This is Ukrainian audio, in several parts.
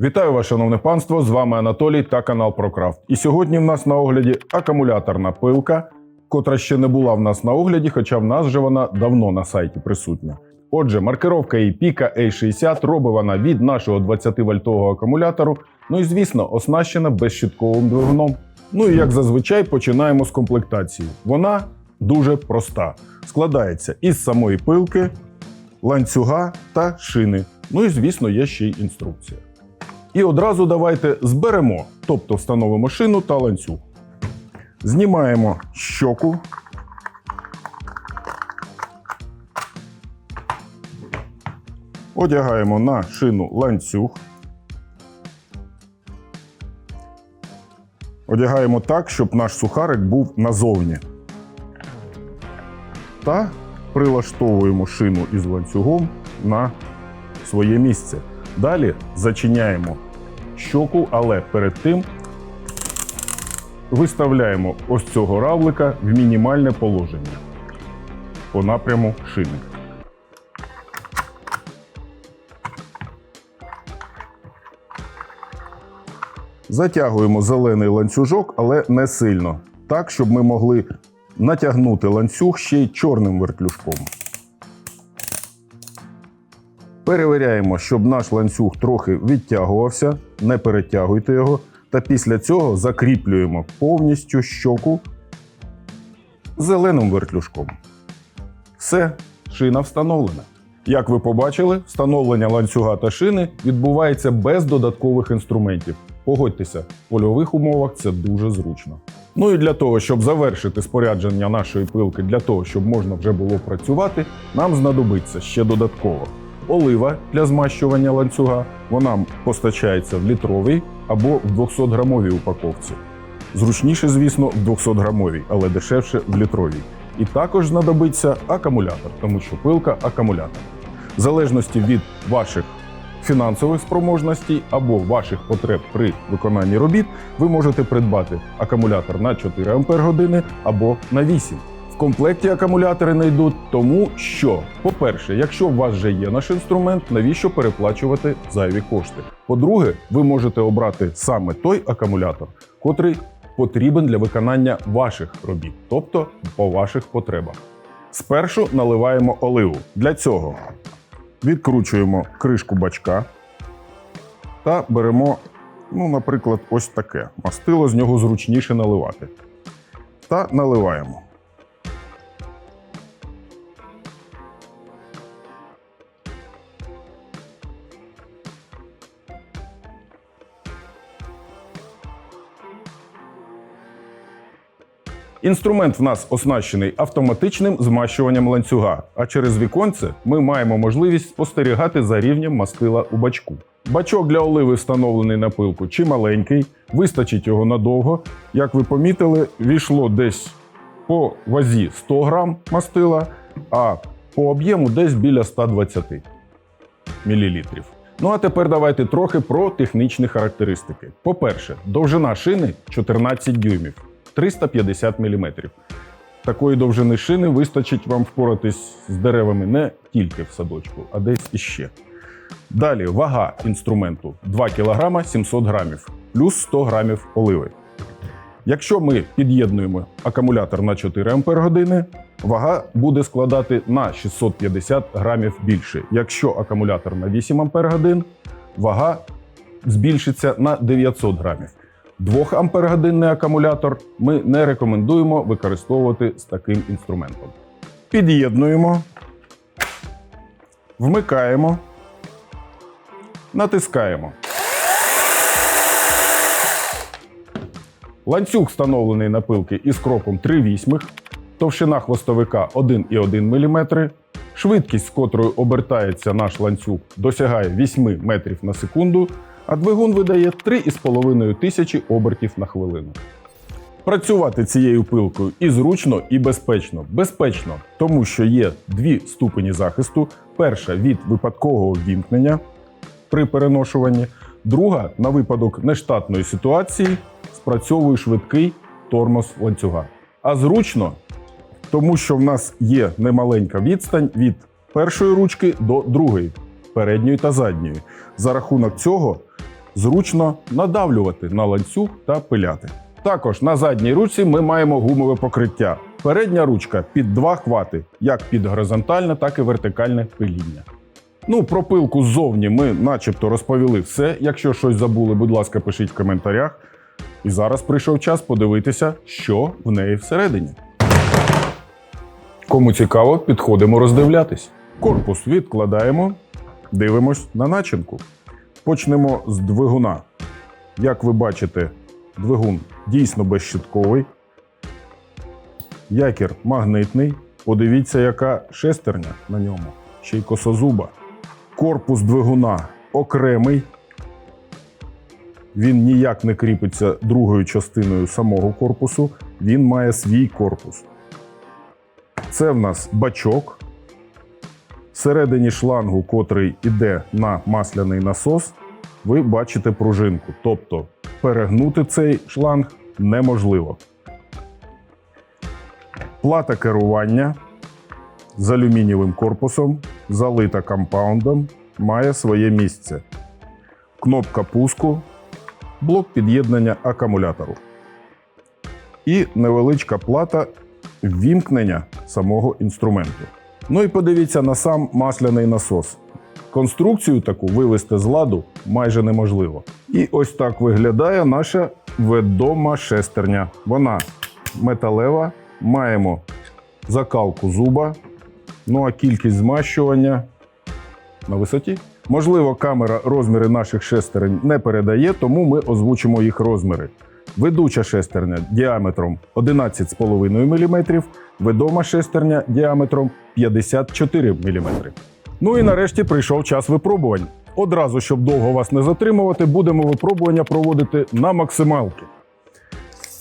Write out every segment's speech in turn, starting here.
Вітаю вас, шановне панство! З вами Анатолій та канал ProCraft. І сьогодні в нас на огляді акумуляторна пилка, котра ще не була в нас на огляді, хоча в нас вже вона давно на сайті присутня. Отже, маркировка її Pika A60 робить вона від нашого 20-вольтового акумулятору, ну і звісно, оснащена безщитковим двигуном. Ну і як зазвичай починаємо з комплектації. Вона дуже проста. Складається із самої пилки, ланцюга та шини. Ну і звісно, є ще й інструкція. І одразу давайте зберемо, тобто встановимо шину та ланцюг. Знімаємо щоку. Одягаємо на шину ланцюг. Одягаємо так, щоб наш сухарик був назовні. Та прилаштовуємо шину із ланцюгом на своє місце. Далі зачиняємо щоку, але перед тим виставляємо ось цього равлика в мінімальне положення по напряму шини. Затягуємо зелений ланцюжок, але не сильно. Так, щоб ми могли натягнути ланцюг ще й чорним вертлюжком. Перевіряємо, щоб наш ланцюг трохи відтягувався, не перетягуйте його. Та після цього закріплюємо повністю щоку зеленим вертлюжком. Все, шина встановлена. Як ви побачили, встановлення ланцюга та шини відбувається без додаткових інструментів. Погодьтеся, в польових умовах це дуже зручно. Ну і для того, щоб завершити спорядження нашої пилки, для того, щоб можна вже було працювати, нам знадобиться ще додатково олива для змащування ланцюга. Вона постачається в літровій або в 200-грамовій упаковці. Зручніше, звісно, в 200-грамовій, але дешевше в літровій. І також знадобиться акумулятор, тому що пилка акумулятор. В залежності від ваших фінансових спроможностей або ваших потреб при виконанні робіт, ви можете придбати акумулятор на 4 Ах або на 8 в комплекті акумулятори не йдуть, тому що, по-перше, якщо у вас вже є наш інструмент, навіщо переплачувати зайві кошти? По-друге, ви можете обрати саме той акумулятор, котрий потрібен для виконання ваших робіт, тобто по ваших потребах. Спершу наливаємо оливу. Для цього відкручуємо кришку бачка та беремо, ну, наприклад, ось таке мастило, з нього зручніше наливати. Та наливаємо. Інструмент в нас оснащений автоматичним змащуванням ланцюга, а через віконце ми маємо можливість спостерігати за рівнем мастила у бачку. Бачок для оливи встановлений на пилку чи маленький, вистачить його надовго. Як ви помітили, війшло десь по вазі 100 грам мастила, а по об'єму десь біля 120 мл. Ну а тепер давайте трохи про технічні характеристики. По-перше, довжина шини 14 дюймів. 350 мм. Такої довжини шини вистачить вам впоратись з деревами не тільки в садочку, а десь іще. Далі вага інструменту 2 кг 700 грамів, плюс 100 грамів оливи. Якщо ми під'єднуємо акумулятор на 4 Ах, вага буде складати на 650 грамів більше. Якщо акумулятор на 8 Ах, вага збільшиться на 900 грамів. 2 ампергодинний акумулятор ми не рекомендуємо використовувати з таким інструментом. Під'єднуємо, вмикаємо, натискаємо. Ланцюг встановлений на пилки із кроком 3 вісьмих, товщина хвостовика 1,1 мм. Швидкість, з котрою обертається наш ланцюг, досягає 8 метрів на секунду, а двигун видає 3,5 тисячі обертів на хвилину. Працювати цією пилкою і зручно, і безпечно. Безпечно, тому що є дві ступені захисту: перша від випадкового ввімкнення при переношуванні, друга на випадок нештатної ситуації спрацьовує швидкий тормоз ланцюга. А зручно, тому що в нас є немаленька відстань від першої ручки до другої, передньої та задньої. За рахунок цього зручно надавлювати на ланцюг та пиляти. Також на задній ручці ми маємо гумове покриття. Передня ручка під два хвати, як під горизонтальне, так і вертикальне пиління. Ну, про пилку ззовні ми начебто розповіли все. Якщо щось забули, будь ласка, пишіть в коментарях. І зараз прийшов час подивитися, що в неї всередині. Кому цікаво, підходимо роздивлятись. Корпус відкладаємо, дивимось на начинку. Почнемо з двигуна. Як ви бачите, двигун дійсно безщитковий. Якір магнитний. Подивіться, яка шестерня на ньому, ще й косозуба. Корпус двигуна окремий. Він ніяк не кріпиться другою частиною самого корпусу, він має свій корпус. Це в нас бачок. Всередині шлангу, котрий іде на масляний насос, ви бачите пружинку. Тобто перегнути цей шланг неможливо. Плата керування з алюмінієвим корпусом, залита компаундом, має своє місце. Кнопка пуску, блок під'єднання акумулятору. І невеличка плата ввімкнення самого інструменту. Ну і подивіться на сам масляний насос. Конструкцію таку вивести з ладу майже неможливо. І ось так виглядає наша ведома шестерня. Вона металева, маємо закалку зуба, ну а кількість змащування на висоті. Можливо, камера розміри наших шестерень не передає, тому ми озвучимо їх розміри. Ведуча шестерня діаметром 11,5 мм, ведома шестерня діаметром 54 мм. Ну і нарешті прийшов час випробувань. Одразу, щоб довго вас не затримувати, будемо випробування проводити на максималки.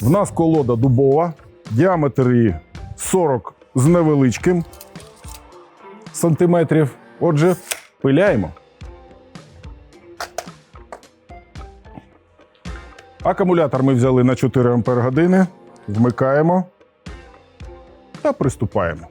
В нас колода дубова, діаметр її 40 з невеличким сантиметрів. Отже, пиляємо. Акумулятор ми взяли на 4 Ампер години. Вмикаємо та приступаємо.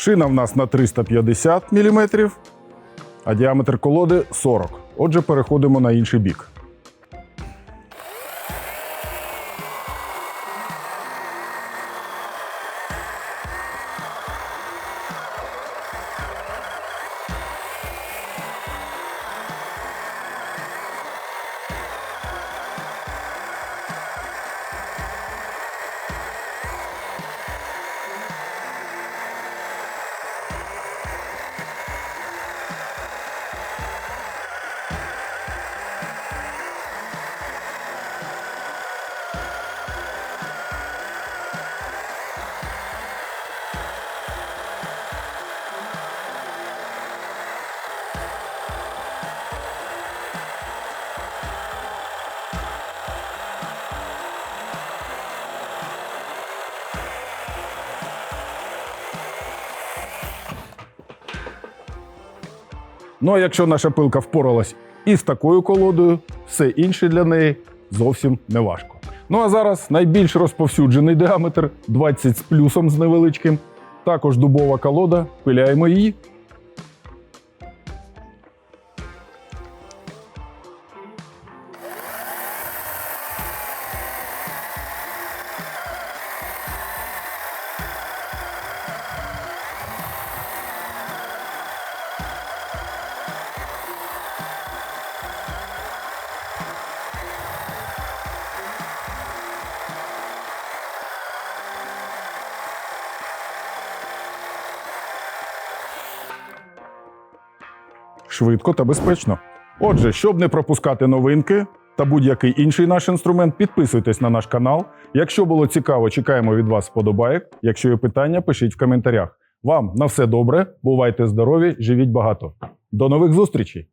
Шина в нас на 350 мм, а діаметр колоди 40. Отже, переходимо на інший бік. Ну а якщо наша пилка впоралась із такою колодою, все інше для неї зовсім не важко. Ну а зараз найбільш розповсюджений діаметр 20 з плюсом з невеличким. Також дубова колода. Пиляємо її. Швидко та безпечно. Отже, щоб не пропускати новинки та будь-який інший наш інструмент, підписуйтесь на наш канал. Якщо було цікаво, чекаємо від вас вподобайок. Якщо є питання, пишіть в коментарях. Вам на все добре, бувайте здорові, живіть багато. До нових зустрічей!